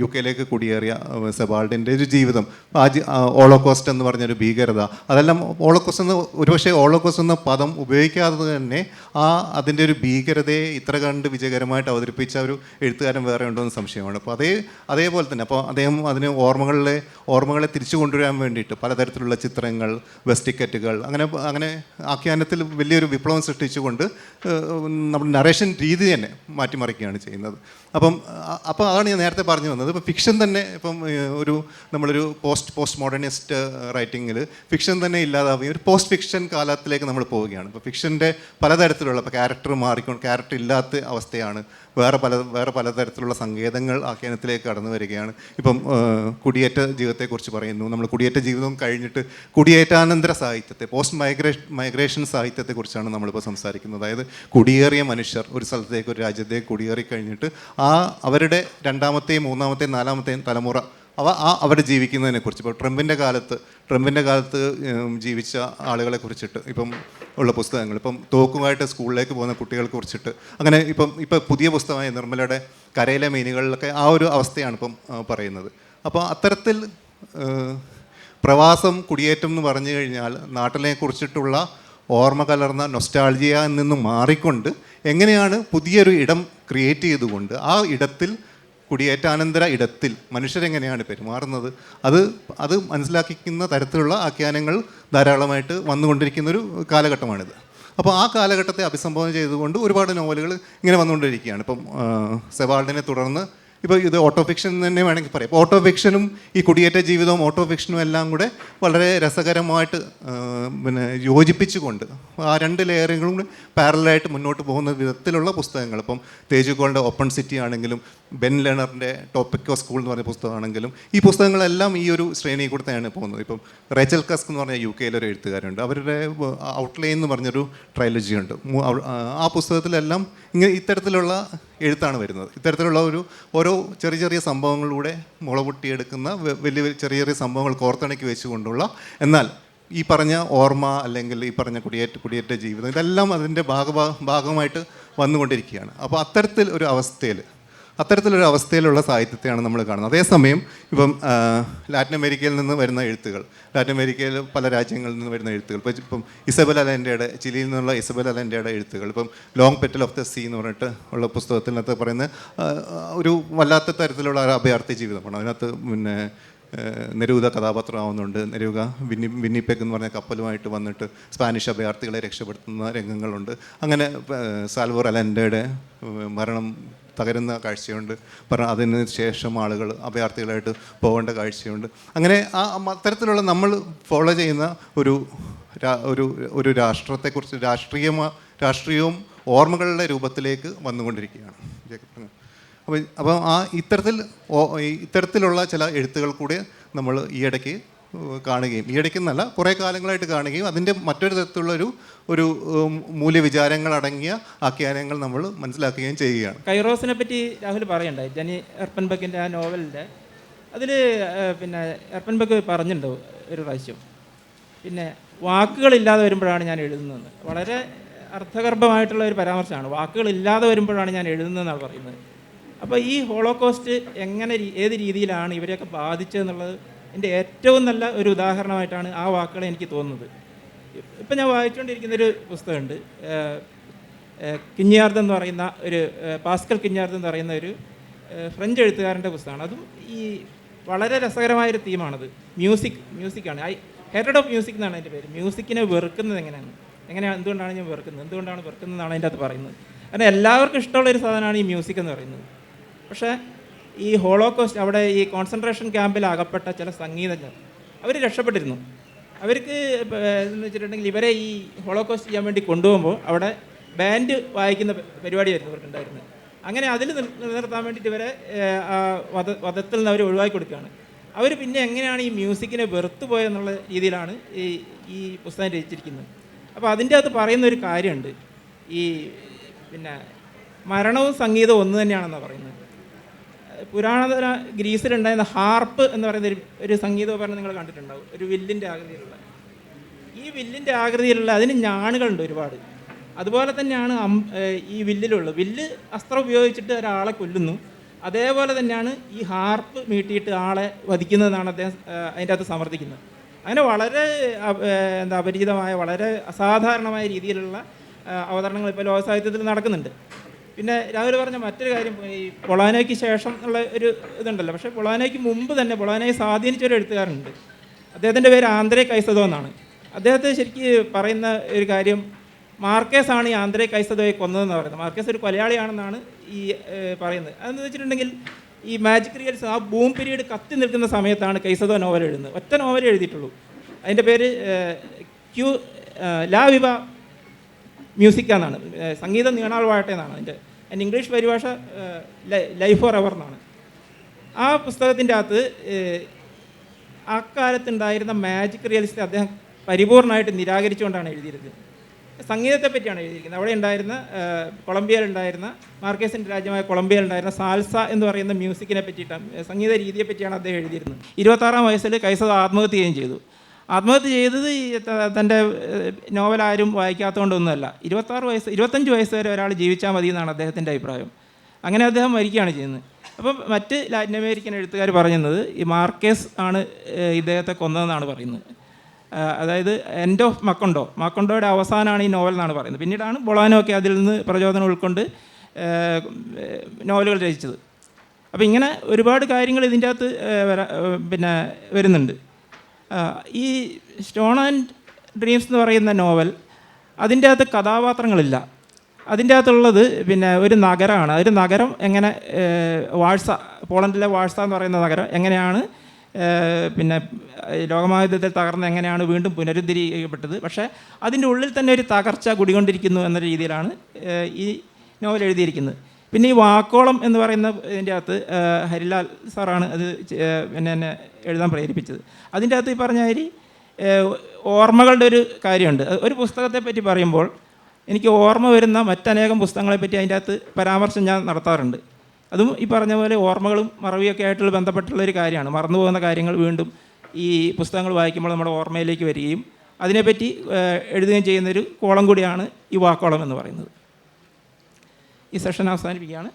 A: യു കെയിലേക്ക് കുടിയേറിയ സെബാൾഡിന്റെ ഒരു ജീവിതം. ആ ഓളോകോസ്റ്റ് എന്ന് പറഞ്ഞൊരു ഭീകരത. അതെല്ലാം ഓളോക്കോസ്റ്റ് എന്ന് ഒരുപക്ഷെ ഓളോക്കോസ്റ്റ് എന്ന പദം ഉപയോഗിക്കാതെ തന്നെ ആ അതിന്റെ ഒരു ഭീകരതയെ ഇത്ര കണ്ട് വിജയകരമായിട്ട് അവതരിപ്പിച്ച ഒരു എഴുത്തുകാരൻ വേറെ ഉണ്ടോ എന്ന് സംശയമാണ്. അപ്പോൾ അതേ അതേപോലെ തന്നെ അപ്പോൾ അദ്ദേഹം അതിന് ഓർമ്മകളിലെ ഓർമ്മകളെ തിരിച്ചു കൊണ്ടുവരാൻ വേണ്ടിയിട്ട് പലതരത്തിലുള്ള ചിത്രങ്ങൾ ബസ് ടിക്കറ്റുകൾ അങ്ങനെ അങ്ങനെ ആഖ്യാനത്തിൽ വലിയൊരു വിപ്ലവം സൃഷ്ടിച്ചുകൊണ്ട് നമ്മുടെ നറേഷൻ രീതി തന്നെ മാറ്റിമറിക്കുകയാണ് ചെയ്യുന്നത്. അപ്പം അപ്പോൾ അതാണ് ഞാൻ നേരത്തെ പറഞ്ഞു വന്നത്. ഇപ്പോൾ ഫിക്ഷൻ തന്നെ ഇപ്പം ഒരു നമ്മളൊരു പോസ്റ്റ് പോസ്റ്റ് മോഡേണിസ്റ്റ് റൈറ്റിങ്ങിൽ ഫിക്ഷൻ തന്നെ ഇല്ലാതാവുകയും ഒരു പോസ്റ്റ് ഫിക്ഷൻ കാലത്തിലേക്ക് നമ്മൾ പോവുകയാണ്. ഇപ്പോൾ ഫിക്ഷന്റെ പലതരത്തിലുള്ള ഇപ്പോൾ ക്യാരക്ടർ മാറിക്കൊണ്ട് ക്യാരക്ടർ ഇല്ലാത്ത അവസ്ഥയാണ് വേറെ പല വേറെ പലതരത്തിലുള്ള സങ്കേതങ്ങൾ ആഖ്യാനത്തിലേക്ക് കടന്നു വരികയാണ്. ഇപ്പം കുടിയേറ്റ ജീവിതത്തെക്കുറിച്ച് പറയുന്നു. നമ്മൾ കുടിയേറ്റ ജീവിതം കഴിഞ്ഞിട്ട് കുടിയേറ്റാനന്തര സാഹിത്യത്തെ പോസ്റ്റ് മൈഗ്രേഷൻ മൈഗ്രേഷൻ സാഹിത്യത്തെക്കുറിച്ചാണ് നമ്മളിപ്പോൾ സംസാരിക്കുന്നത്. അതായത് കുടിയേറിയ മനുഷ്യർ ഒരു സ്ഥലത്തേക്ക് ഒരു രാജ്യത്തേക്ക് കുടിയേറി കഴിഞ്ഞിട്ട് ആ അവരുടെ രണ്ടാമത്തെയും മൂന്നാമത്തെയും നാലാമത്തെയും തലമുറ അവ ആ അവിടെ ജീവിക്കുന്നതിനെ കുറിച്ച്. ഇപ്പോൾ ട്രംപിന്റെ കാലത്ത് ട്രംപിന്റെ കാലത്ത് ജീവിച്ച ആളുകളെ കുറിച്ചിട്ട് ഇപ്പം ഉള്ള പുസ്തകങ്ങൾ ഇപ്പം തോക്കുമായിട്ട് സ്കൂളിലേക്ക് പോകുന്ന കുട്ടികളെ കുറിച്ചിട്ട്. അങ്ങനെ ഇപ്പം ഇപ്പം പുതിയ പുസ്തകമായ നിർമ്മലയുടെ കരയിലെ മീനുകളിലൊക്കെ ആ ഒരു അവസ്ഥയാണ് ഇപ്പം പറയുന്നത്. അപ്പോൾ അത്തരത്തിൽ പ്രവാസം കുടിയേറ്റം എന്ന് പറഞ്ഞു കഴിഞ്ഞാൽ നാട്ടിനെ കുറിച്ചിട്ടുള്ള ഓർമ്മ കലർന്ന നൊസ്റ്റാൾജിയയിൽ നിന്ന് മാറിക്കൊണ്ട് എങ്ങനെയാണ് പുതിയൊരു ഇടം ക്രിയേറ്റ് ചെയ്തുകൊണ്ട് ആ ഇടത്തിൽ കുടിയേറ്റാനന്തര ഇടത്തിൽ മനുഷ്യരെങ്ങനെയാണ് പെരുമാറുന്നത്? അത് അത് മനസ്സിലാക്കിക്കുന്ന തരത്തിലുള്ള ആഖ്യാനങ്ങൾ ധാരാളമായിട്ട് വന്നുകൊണ്ടിരിക്കുന്ന ഒരു കാലഘട്ടമാണിത്. അപ്പോൾ ആ കാലഘട്ടത്തെ അഭിസംബോധന ചെയ്തുകൊണ്ട് ഒരുപാട് നോവലുകൾ ഇങ്ങനെ വന്നുകൊണ്ടിരിക്കുകയാണ്. ഇപ്പം സെവാൾഡിനെ തുടർന്ന് ഇപ്പോൾ ഇത് ഓട്ടോ ഫിക്ഷൻ തന്നെ വേണമെങ്കിൽ പറയാം. ഓട്ടോ ഫിക്ഷനും ഈ കുടിയേറ്റ ജീവിതവും ഓട്ടോ ഫിക്ഷനും എല്ലാം കൂടെ വളരെ രസകരമായിട്ട് പിന്നെ യോജിപ്പിച്ചുകൊണ്ട് ആ രണ്ട് ലെയറുകളും കൂടി പാരലായിട്ട് മുന്നോട്ട് പോകുന്ന വിധത്തിലുള്ള പുസ്തകങ്ങൾ. ഇപ്പം തേജുഗോളിന്റെ ഓപ്പൺ സിറ്റി ആണെങ്കിലും ബെൻ ലേണറിന്റെ ഓഫ് സ്കൂൾ എന്ന് പറഞ്ഞ പുസ്തകമാണെങ്കിലും ഈ പുസ്തകങ്ങളെല്ലാം ഈ ഒരു ശ്രേണിയിൽ കൂടെ തന്നെയാണ് പോകുന്നത്. ഇപ്പം റേച്ചൽ കസ്ക് എന്ന് പറഞ്ഞ യു കെയിലെ ഒരു എഴുത്തുകാരുണ്ട് അവരുടെ ഔട്ട്ലൈൻ എന്ന് പറഞ്ഞൊരു ട്രയലജി ഉണ്ട്. ആ പുസ്തകത്തിലെല്ലാം ഇങ്ങനെ ഇത്തരത്തിലുള്ള എഴുത്താണ് വരുന്നത്. ഇത്തരത്തിലുള്ള ഒരു ഓരോ ചെറിയ ചെറിയ സംഭവങ്ങളിലൂടെ മുളപൊട്ടിയെടുക്കുന്ന വലിയ ചെറിയ ചെറിയ സംഭവങ്ങൾ കോർത്തിണക്കി വെച്ചുകൊണ്ടുള്ള എന്നാൽ ഈ പറഞ്ഞ ഓർമ്മ അല്ലെങ്കിൽ ഈ പറഞ്ഞ കുടിയേറ്റ കുടിയേറ്റ ജീവിതം ഇതെല്ലാം അതിന്റെ ഭാഗ ഭാഗമായിട്ട് വന്നുകൊണ്ടിരിക്കുകയാണ്. അപ്പോൾ അത്തരത്തിൽ ഒരു അവസ്ഥയിൽ അത്തരത്തിലൊരു അവസ്ഥയിലുള്ള സാഹിത്യത്തെയാണ് നമ്മൾ കാണുന്നത്. അതേസമയം ഇപ്പം ലാറ്റിൻ അമേരിക്കയിൽ നിന്ന് വരുന്ന എഴുത്തുകൾ ലാറ്റിൻ അമേരിക്കയിൽ പല രാജ്യങ്ങളിൽ നിന്ന് വരുന്ന എഴുത്തുകൾ ഇപ്പം ഇപ്പം ഇസബൽ അലന്റെയുടെ ചിലിയിൽ നിന്നുള്ള ഇസബൽ അലന്റെയുടെ എഴുത്തുകൾ ഇപ്പം long petal of the sea എന്ന് പറഞ്ഞിട്ട് ഉള്ള പുസ്തകത്തിനകത്ത് പറയുന്ന ഒരു വല്ലാത്ത തരത്തിലുള്ള ഒരു അഭയാർത്ഥി ജീവിതമാണ്. അതിനകത്ത് പിന്നെ നിരൂത കഥാപാത്രമാവുന്നുണ്ട്. നെരൂക വിന്നി വിന്നിപ്പെക്ക് എന്ന് പറഞ്ഞ കപ്പലുമായിട്ട് വന്നിട്ട് സ്പാനിഷ് അഭയാർത്ഥികളെ രക്ഷപ്പെടുത്തുന്ന രംഗങ്ങളുണ്ട്. അങ്ങനെ സാൽവർ അലന്റെയുടെ മരണം തകരുന്ന കാഴ്ചയുണ്ട്. പറഞ്ഞ അതിന് ശേഷം ആളുകൾ അഭയാർത്ഥികളായിട്ട് പോകേണ്ട കാഴ്ചയുണ്ട്. അങ്ങനെ ആ അത്തരത്തിലുള്ള നമ്മൾ ഫോളോ ചെയ്യുന്ന ഒരു ഒരു ഒരു രാഷ്ട്രത്തെക്കുറിച്ച് രാഷ്ട്രീയ രാഷ്ട്രീയവും ഓർമ്മകളുടെ രൂപത്തിലേക്ക് വന്നുകൊണ്ടിരിക്കുകയാണ്. അപ്പോൾ അപ്പോൾ ആ ഇത്തരത്തിൽ ഇത്തരത്തിലുള്ള ചില എഴുത്തുകൾ കൂടെ നമ്മൾ ഈയിടയ്ക്ക് കാണുകയും ഈയിടയ്ക്കെന്നല്ല കുറേ കാലങ്ങളായിട്ട് കാണുകയും അതിന്റെ മറ്റൊരു തരത്തിലുള്ള ഒരു ഒരു മൂല്യവിചാരങ്ങൾ അടങ്ങിയ ആഖ്യാനങ്ങൾ നമ്മൾ മനസ്സിലാക്കുകയും ചെയ്യുകയാണ്.
B: കൈറോസിനെ പറ്റി രാഹുൽ പറയണ്ടേ ജനി എർപ്പൻബക്കിന്റെ ആ നോവലിന്റെ അതിൽ പിന്നെ എർപ്പൻബക്ക് പറഞ്ഞിട്ടുണ്ടോ ഒരു പ്രാവശ്യം. പിന്നെ വാക്കുകളില്ലാതെ വരുമ്പോഴാണ് ഞാൻ എഴുതുന്നത്. വളരെ അർത്ഥഗർഭമായിട്ടുള്ള ഒരു പരാമർശമാണ്. വാക്കുകളില്ലാതെ വരുമ്പോഴാണ് ഞാൻ എഴുതുന്നതെന്നാണ് പറയുന്നത്. അപ്പോൾ ഈ ഹോളോകോസ്റ്റ് എങ്ങനെ ഏത് രീതിയിലാണ് ഇവരെയൊക്കെ ബാധിച്ചതെന്നുള്ളത് എന്റെ ഏറ്റവും നല്ല ഒരു ഉദാഹരണമായിട്ടാണ് ആ വാക്കുകൾ എനിക്ക് തോന്നുന്നത്. ഇപ്പം ഞാൻ വായിച്ചുകൊണ്ടിരിക്കുന്നൊരു പുസ്തകമുണ്ട്. കിഞ്ഞാർദ് എന്ന് പറയുന്ന ഒരു പാസ്കൽ കിഞ്ഞാർദ് എന്ന് പറയുന്ന ഒരു ഫ്രഞ്ച് എഴുത്തുകാരന്റെ പുസ്തകമാണ്. അതും ഈ വളരെ രസകരമായൊരു തീമാണത്. മ്യൂസിക് മ്യൂസിക്കാണ്. ഐ ഹെറ്റഡ് ഓഫ് മ്യൂസിക് എന്നാണ് അതിന്റെ പേര്. മ്യൂസിക്കിനെ വെറുക്കുന്നത് എങ്ങനെയാണ്? എങ്ങനെയാണ് എന്തുകൊണ്ടാണ് ഞാൻ വെറുക്കുന്നത്? എന്തുകൊണ്ടാണ് വെറുക്കുന്നതെന്നാണ് അതിന്റെ അകത്ത് പറയുന്നത്. കാരണം എല്ലാവർക്കും ഇഷ്ടമുള്ള ഒരു സാധനമാണ് ഈ മ്യൂസിക് എന്ന് പറയുന്നത്. പക്ഷേ ഈ ഹോളോകോസ്റ്റ് അവിടെ ഈ കോൺസെൻട്രേഷൻ ക്യാമ്പിൽ അകപ്പെട്ട ചില സംഗീതജ്ഞർ. അവർ രക്ഷപ്പെട്ടിരുന്നു. അവർക്ക് എന്ന് വെച്ചിട്ടുണ്ടെങ്കിൽ ഇവരെ ഈ ഹോളോകോസ്റ്റ് ചെയ്യാൻ വേണ്ടി കൊണ്ടുപോകുമ്പോൾ അവിടെ ബാൻഡ് വായിക്കുന്ന പരിപാടിയായിരുന്നു ഇവർക്കുണ്ടായിരുന്നത്. അങ്ങനെ അതിൽ നിലനിർത്താൻ വേണ്ടിയിട്ട് ഇവരെ വധ വധത്തിൽ നിന്ന് അവർ ഒഴിവാക്കി കൊടുക്കുകയാണ്. അവർ പിന്നെ എങ്ങനെയാണ് ഈ മ്യൂസിക്കിനെ വെറുത്തു പോയെന്നുള്ള രീതിയിലാണ് ഈ ഈ പുസ്തകം രചിച്ചിരിക്കുന്നത്. അപ്പോൾ അതിന്റെ അകത്ത് പറയുന്ന ഒരു കാര്യമുണ്ട്. ഈ പിന്നെ മരണവും സംഗീതവും ഒന്ന് തന്നെയാണെന്നാണ് പറയുന്നത്. പുരാതന ഗ്രീസിലുണ്ടായിരുന്ന ഹാർപ്പ് എന്ന് പറയുന്ന ഒരു ഒരു സംഗീതോപകരണം നിങ്ങൾ കണ്ടിട്ടുണ്ടാവും. ഒരു വില്ലിന്റെ ആകൃതിയിലുള്ള. ഈ വില്ലിന്റെ ആകൃതിയിലുള്ള അതിന് ഞാണുകളുണ്ട് ഒരുപാട്. അതുപോലെ തന്നെയാണ് ഈ വില്ലിലുള്ളത്. വില്ല് അസ്ത്രം ഉപയോഗിച്ചിട്ട് ഒരാളെ കൊല്ലുന്നു. അതേപോലെ തന്നെയാണ് ഈ ഹാർപ്പ് മീട്ടിയിട്ട് ആളെ വധിക്കുന്നതെന്നാണ് അദ്ദേഹം അതിന്റെ അകത്ത് സമർത്ഥിക്കുന്നത്. അങ്ങനെ വളരെ എന്താ അപരിചിതമായ വളരെ അസാധാരണമായ രീതിയിലുള്ള അവതരണങ്ങൾ ഇപ്പോൾ ലോക സാഹിത്യത്തിൽ നടക്കുന്നുണ്ട്. പിന്നെ രാഹുൽ പറഞ്ഞ മറ്റൊരു കാര്യം ഈ പൊളാനോയ്ക്ക് ശേഷം ഉള്ള ഒരു ഇതുണ്ടല്ലോ. പക്ഷേ പൊളാനോയ്ക്ക് മുമ്പ് തന്നെ പൊളാനോയെ സ്വാധീനിച്ച ഒരു എഴുത്തുകാരനുണ്ട്. അദ്ദേഹത്തിന്റെ പേര് ആന്ധ്രേ കൈസദോ എന്നാണ്. അദ്ദേഹത്തെ ശരിക്ക് പറയുന്ന ഒരു കാര്യം മാർക്കേസ് ആണ് ഈ ആന്ധ്രേ കൈസദോയെ കൊന്നതെന്ന് പറയുന്നത്. മാർക്കേസ് ഒരു കൊലയാളിയാണെന്നാണ് ഈ പറയുന്നത്. അതെന്ന് വെച്ചിട്ടുണ്ടെങ്കിൽ ഈ മാജിക് റിയൽസ് ആ ബൂം പീരീഡ് കത്തി നിൽക്കുന്ന സമയത്താണ് കൈസദോ നോവൽ എഴുതുന്നത്. ഒറ്റ നോവൽ എഴുതിയിട്ടുള്ളൂ. അതിന്റെ പേര് ക്യൂ ലാ വിവ മ്യൂസിക്ക എന്നാണ് സംഗീതം നീണാൾ വാഴട്ടെ എന്നാണ് അതിന്റെ. അതിന്റെ ഇംഗ്ലീഷ് പരിഭാഷ ലൈഫ് ഫോർ എവർ എന്നാണ്. ആ പുസ്തകത്തിന്റെ അകത്ത് അക്കാലത്തുണ്ടായിരുന്ന മാജിക് റിയലിസ്റ്റ് അദ്ദേഹം പരിപൂർണമായിട്ട് നിരാകരിച്ചുകൊണ്ടാണ് എഴുതിയിരുന്നത്. സംഗീതത്തെ പറ്റിയാണ് എഴുതിയിരിക്കുന്നത്. അവിടെ ഉണ്ടായിരുന്ന കൊളംബിയയിലുണ്ടായിരുന്ന മാർക്കേസിന്റെ രാജ്യമായ കൊളംബിയയിലുണ്ടായിരുന്ന സാൽസ എന്ന് പറയുന്ന മ്യൂസിക്കിനെ പറ്റിയിട്ടാണ് സംഗീത രീതിയെ പറ്റിയാണ് അദ്ദേഹം എഴുതിയിരുന്നത്. ഇരുപത്താറാം വയസ്സിൽ കൈസദ് ആത്മഹത്യ ചെയ്യുകയും ചെയ്തു. ആത്മഹത്യ ചെയ്തത് തന്റെ നോവലാരും വായിക്കാത്തതുകൊണ്ടൊന്നുമല്ല. ഇരുപത്താറ് വയസ്സ് ഇരുപത്തഞ്ച് വയസ്സ് വരെ ഒരാൾ ജീവിച്ചാൽ മതി എന്നാണ് അദ്ദേഹത്തിന്റെ അഭിപ്രായം. അങ്ങനെ അദ്ദേഹം മരിക്കുകയാണ് ചെയ്യുന്നത്. അപ്പം മറ്റ് ലാറ്റിൻ അമേരിക്കൻ എഴുത്തുകാർ പറയുന്നത് ഈ മാർക്കേസ് ആണ് ഇദ്ദേഹത്തെ കൊന്നതെന്നാണ് പറയുന്നത്. അതായത് എൻഡ് ഓഫ് മക്കൊണ്ടോ മക്കൊണ്ടോയുടെ അവസാനമാണ് ഈ നോവൽ എന്നാണ് പറയുന്നത്. പിന്നീടാണ് ബൊളാനൊക്കെ അതിൽ നിന്ന് പ്രചോദനം ഉൾക്കൊണ്ട് നോവലുകൾ രചിച്ചത്. അപ്പോൾ ഇങ്ങനെ ഒരുപാട് കാര്യങ്ങൾ ഇതിന്റെ അകത്ത് പിന്നെ വരുന്നുണ്ട്. ഈ സ്റ്റോൺ ആൻഡ് ഡ്രീംസ് എന്ന് പറയുന്ന നോവൽ അതിന്റെ അകത്ത് കഥാപാത്രങ്ങളില്ല. അതിന്റെ അകത്തുള്ളത് പിന്നെ ഒരു നഗരമാണ്. ഒരു നഗരം എങ്ങനെ വാഴ്സ പോളണ്ടിലെ വാഴ്സ എന്ന് പറയുന്ന നഗരം എങ്ങനെയാണ് പിന്നെ ലോകമായുദ്ധത്തിൽ തകർന്ന് എങ്ങനെയാണ് വീണ്ടും പുനരുദ്ധരിക്കപ്പെട്ടത്. പക്ഷേ അതിന്റെ ഉള്ളിൽ തന്നെ ഒരു തകർച്ച കുടികൊണ്ടിരിക്കുന്നു എന്ന രീതിയിലാണ് ഈ നോവൽ എഴുതിയിരിക്കുന്നത്. പിന്നെ ഈ വാക്കോളം എന്ന് പറയുന്ന ഇതിന്റെ അകത്ത് ഹരിലാൽ സാറാണ് അത് എന്നെ എന്നെ എഴുതാൻ പ്രേരിപ്പിച്ചത്. അതിന്റെ അകത്ത് ഈ പറഞ്ഞ മാതിരി ഓർമ്മകളുടെ ഒരു കാര്യമുണ്ട്. ഒരു പുസ്തകത്തെ പറ്റി പറയുമ്പോൾ എനിക്ക് ഓർമ്മ വരുന്ന മറ്റനേകം പുസ്തകങ്ങളെ പറ്റി അതിന്റെ അകത്ത് പരാമർശം ഞാൻ നടത്താറുണ്ട്. അതും ഈ പറഞ്ഞ പോലെ ഓർമ്മകളും മറവിയൊക്കെ ആയിട്ടുള്ള ബന്ധപ്പെട്ടുള്ള ഒരു കാര്യമാണ്. മറന്നുപോകുന്ന കാര്യങ്ങൾ വീണ്ടും ഈ പുസ്തകങ്ങൾ വായിക്കുമ്പോൾ നമ്മുടെ ഓർമ്മയിലേക്ക് വരികയും അതിനെപ്പറ്റി എഴുതുകയും ചെയ്യുന്നൊരു കോളം കൂടിയാണ് ഈ വാക്കോളം എന്ന് പറയുന്നത്. ഈ സെഷൻ അവസാനിപ്പിക്കുകയാണ്.